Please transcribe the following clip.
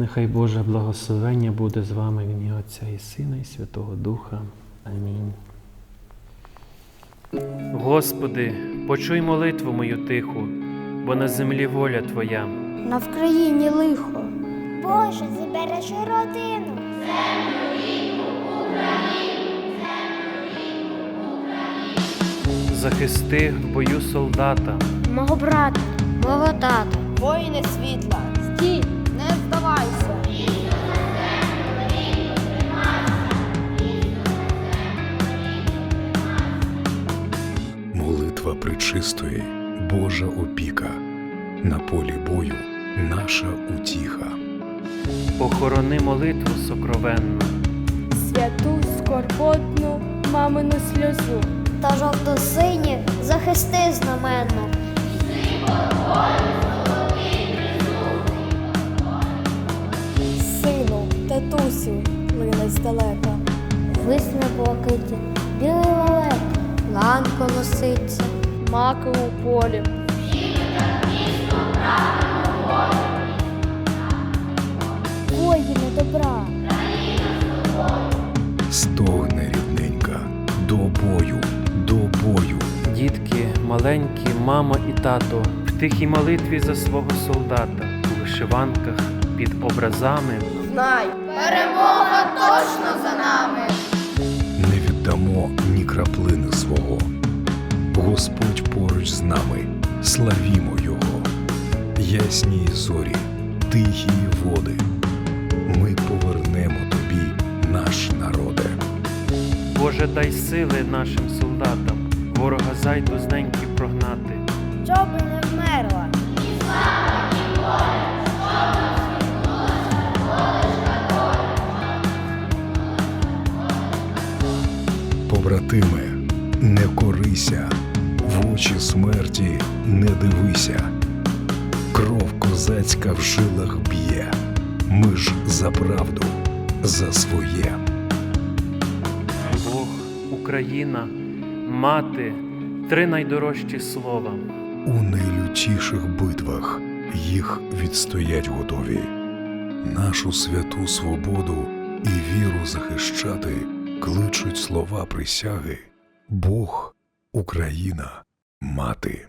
Нехай Боже благословення буде з вами в ім'я Отця і Сина, і Святого Духа. Амінь. Господи, почуй молитву мою тиху, бо на землі воля Твоя. На Вкраїні лихо. Боже, збережи родину. Захисти в бою солдата, Мого брата, мого тата. Воїни світла, Молитва причистої, Божа опіка, на полі бою наша утіха. охорони молитву сокровенну, святу скорботну мамину сльозу. Та жовто-сині захисти знаменно. Сину, татусю, лине здалека. Висне блакиті, білий лелек, ланко носиться. Маки у полі, Воїни добра, Стогне рідненька, до бою, до бою. дітки, маленькі, мама і тато, в тихій молитві за свого солдата, у вишиванках під образами. Знай, перемога точно за нами. Не віддамо ні краплини свого. Господь поруч з нами, славімо Його. Ясні зорі, тихі води. Ми повернемо тобі, наш народе. Боже, дай сили нашим солдатам, ворога зайду з неньки прогнати. Щоби не вмерла. Побратиме, не корися, в очі смерті не дивися. Кров козацька в жилах б'є. Ми ж за правду, за своє. Бог, Україна, мати, три найдорожчі слова. У найлютіших битвах їх відстоять готові. Нашу святу свободу і віру захищати кличуть слова присяги. Бог, Україна, мати.